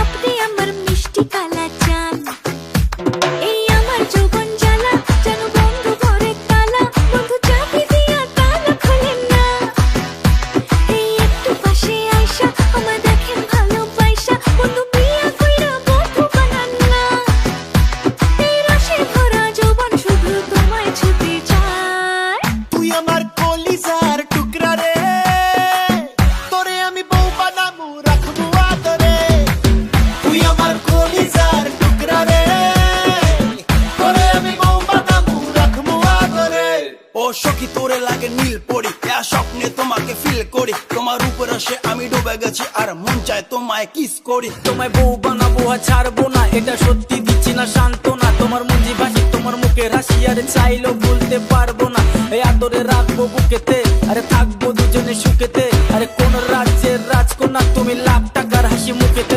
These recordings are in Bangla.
আপনি আমার মিষ্টি কালা চান। এই আমার যৌবন জ্বালা, যেন বন্ধু চাবি দিয়া তালা না। এই একটু পাশে আমার ও তোরে লাগে নীল পড়ি এ স্বপ্নে তোমাকে ফিল করি। তোমার উপর আসে আমি ডুবে গেছি আর মন চায় তোমায় কিস করি। তোমায় বউ বানাবো আর ছাড়বো না, এটা সত্যি দিচ্ছি না শান্ত না তোমার মুঞ্জি ভাসি, তোমার মুখের হাসি, আর চাইলেও বলতে পারব না। এই আদরে রাখব বুকেতে, আরে থাকব দুজনে সুখেতে। আরে কোন রাজ্যের রাজকন্যা, তুমি লাখ টাকার হাসি মুখেতে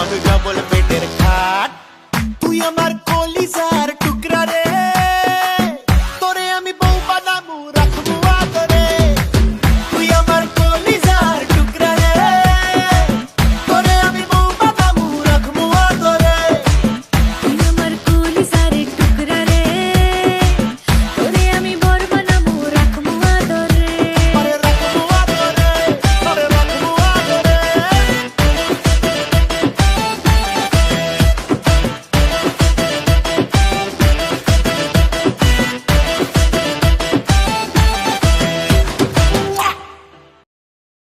আমি ডবল বেডের খাট। তুই আমার